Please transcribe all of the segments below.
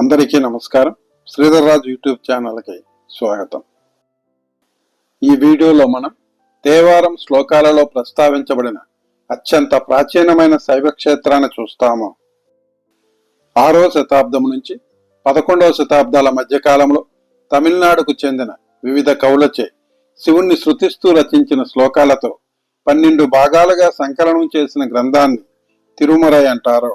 అందరికీ నమస్కారం. శ్రీధర్ రాజు యూట్యూబ్ ఛానల్కి స్వాగతం. ఈ వీడియోలో మనం దేవారం శ్లోకాలలో ప్రస్తావించబడిన అత్యంత ప్రాచీనమైన శైవ క్షేత్రాన్ని చూస్తాము. ఆరో శతాబ్దం నుంచి పదకొండవ శతాబ్దాల మధ్యకాలంలో తమిళనాడుకు చెందిన వివిధ కవులచే శివుణ్ణి శృతిస్తూ రచించిన శ్లోకాలతో పన్నెండు భాగాలుగా సంకలనం చేసిన గ్రంథాన్ని తిరుమరై అంటారు.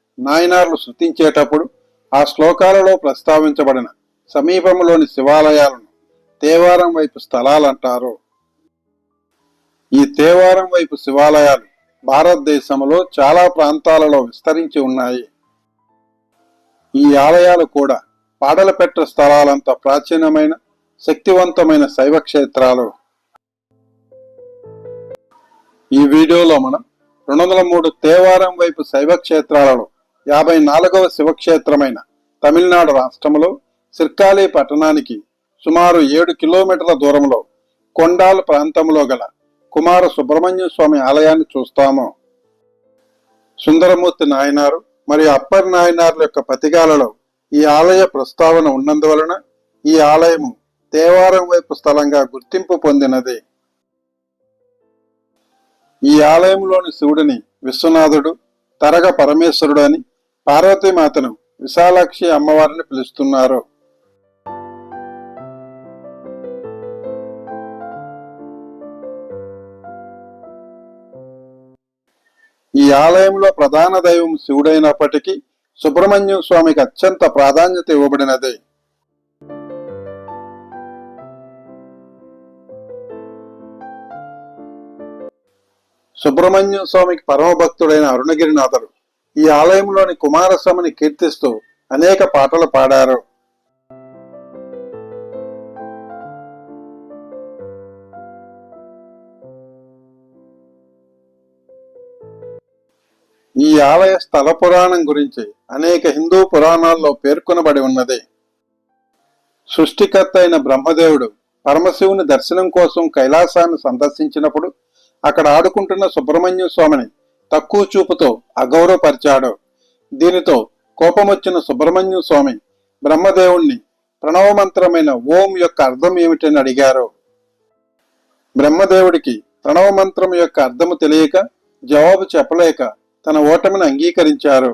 నాయనార్లు శృతించేటప్పుడు ఆ శ్లోకాలలో ప్రస్తావించబడిన సమీపంలోని శివాలయాలను తేవారం వైపు స్థలాలంటారు. ఈ తేవారం వైపు శివాలయాలు భారతదేశంలో చాలా ప్రాంతాలలో విస్తరించి ఉన్నాయి. ఈ ఆలయాలు కూడా పాడలపెట్ట స్థలాలంత ప్రాచీనమైన శక్తివంతమైన శైవ క్షేత్రాలు. ఈ వీడియోలో మనం రెండు వందల మూడు తేవారం వైపు శైవ క్షేత్రాలలో యాభై నాలుగవ శివక్షేత్రమైన తమిళనాడు రాష్ట్రంలో సిర్కాలి పట్టణానికి సుమారు ఏడు కిలోమీటర్ల దూరంలో కొండాల్ ప్రాంతంలో గల కుమార సుబ్రహ్మణ్య స్వామి ఆలయాన్ని చూస్తాము. సుందరమూర్తి నాయనారు మరియు అప్పర్ నాయనార్ల యొక్క పతిగాలలో ఈ ఆలయ ప్రస్తావన ఉన్నందువలన ఈ ఆలయము దేవారం వైపు స్థలంగా గుర్తింపు పొందినది. ఈ ఆలయంలోని శివుడిని విశ్వనాథుడు తరగ పరమేశ్వరుడు అని పార్వతీమాతను విశాలాక్షి అమ్మవారిని పిలుస్తున్నారు. ఈ ఆలయంలో ప్రధాన దైవం శివుడైనప్పటికీ సుబ్రహ్మణ్యం స్వామికి అత్యంత ప్రాధాన్యత ఇవ్వబడినది. సుబ్రహ్మణ్యం స్వామికి పరమభక్తుడైన అరుణగిరినాథుడు ఈ ఆలయంలోని కుమారస్వామిని కీర్తిస్తూ అనేక పాటలు పాడారు. ఈ ఆలయ స్థల పురాణం గురించి అనేక హిందూ పురాణాల్లో పేర్కొనబడి ఉన్నది. సృష్టికర్త అయిన బ్రహ్మదేవుడు పరమశివుని దర్శనం కోసం కైలాసాన్ని సందర్శించినప్పుడు అక్కడ ఆడుకుంటున్న సుబ్రహ్మణ్య స్వామిని తక్కువ చూపుతో అగౌరవపరిచాడు. దీనితో కోపమొచ్చిన సుబ్రహ్మణ్యం స్వామి బ్రహ్మదేవుణ్ణి ప్రణవమంత్రమైన ఓం యొక్క అర్థం ఏమిటని అడిగారు. బ్రహ్మదేవుడికి ప్రణవమంత్రం యొక్క అర్థము తెలియక జవాబు చెప్పలేక తన ఓటమిని అంగీకరించారు.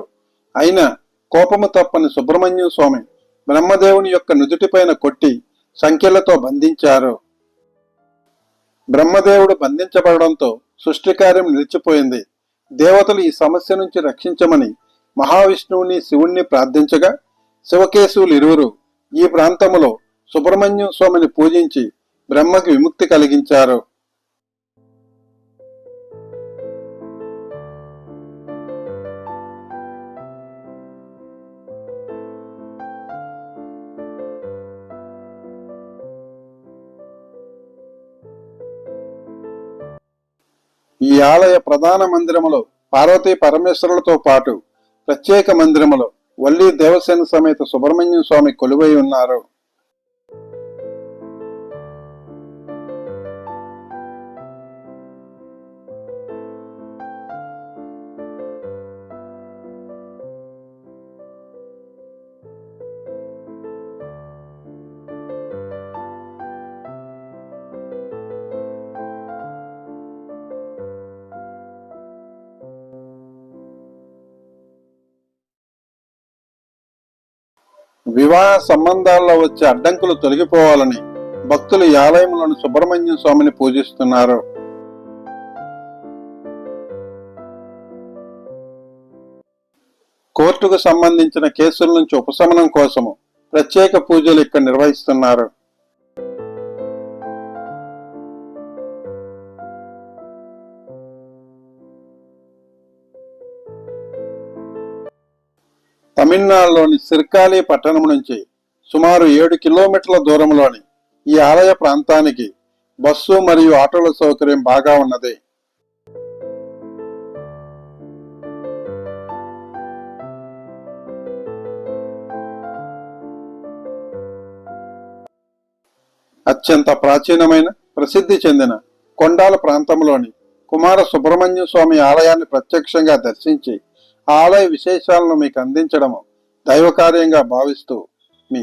అయినా కోపము తప్పని సుబ్రహ్మణ్యం స్వామి బ్రహ్మదేవుని యొక్క నుదుటిపైన కొట్టి సంఖ్యలతో బంధించారు. బ్రహ్మదేవుడు బంధించబడడంతో సృష్టి కార్యం నిలిచిపోయింది. దేవతలు ఈ సమస్య నుంచి రక్షించమని మహావిష్ణువుని శివుణ్ణి ప్రార్థించగా శివకేశవులు ఇరువురు ఈ ప్రాంతములో సుబ్రహ్మణ్యం స్వామిని పూజించి బ్రహ్మకి విముక్తి కలిగించారు. ఈ ఆలయ ప్రధాన మందిరములో పార్వతీ పరమేశ్వరులతో పాటు ప్రత్యేక మందిరములో వల్లి దేవసేన సమేత సుబ్రహ్మణ్యం స్వామి కొలువై ఉన్నారు. వివాహ సంబంధాల్లో వచ్చే అడ్డంకులు తొలగిపోవాలని భక్తులు ఈ ఆలయంలోని సుబ్రహ్మణ్యం స్వామిని పూజిస్తున్నారు. కోర్టుకు సంబంధించిన కేసుల నుంచి ఉపశమనం కోసము ప్రత్యేక పూజలు ఇక్కడ నిర్వహిస్తున్నారు. తమిళనాడులోని సిర్కాలి పట్టణం నుంచి సుమారు ఏడు కిలోమీటర్ల దూరంలోని ఈ ఆలయ ప్రాంతానికి బస్సు మరియు ఆటోల సౌకర్యం బాగా ఉన్నది. అత్యంత ప్రాచీనమైన ప్రసిద్ధి చెందిన కొండాల ప్రాంతంలోని కుమార సుబ్రహ్మణ్య స్వామి ఆలయాన్ని ప్రత్యక్షంగా దర్శించి ఆలయ విశేషాలను మీకు అందించడము దైవకార్యంగా భావిస్తూ మీ